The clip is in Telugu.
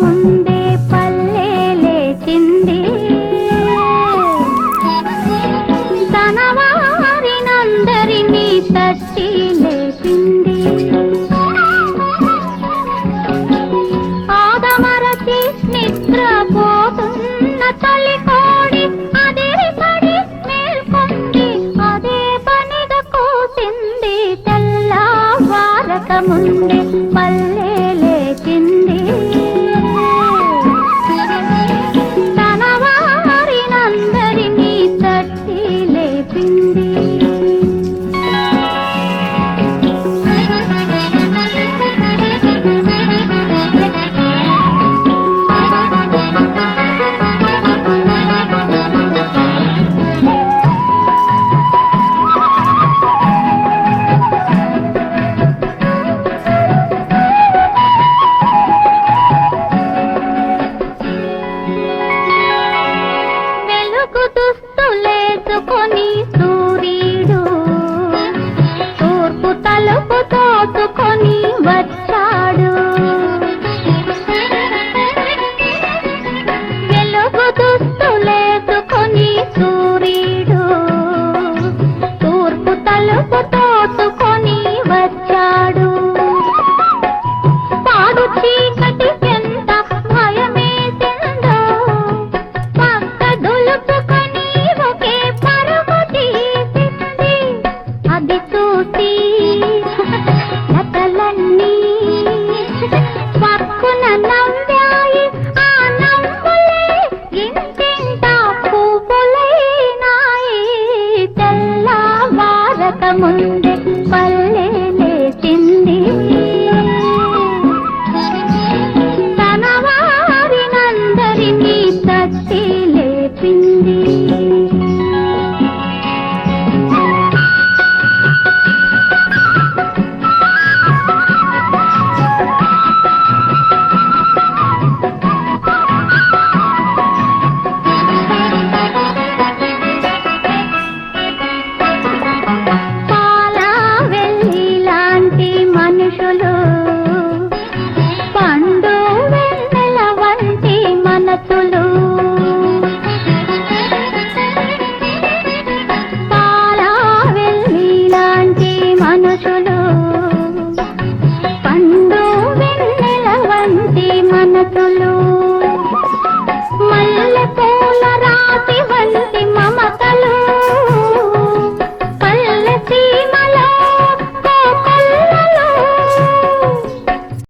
ముందే పల్లె లేచింది. తన వారినందరినీ తట్టి లేచింది ఆదమరచి నిద్రపోతున్న తల్లి కోడి అదిరి పడి మేల్కొంది అదే పనిగా కూసింది తెల్లవారక ముందే కదలక ముందు ভালো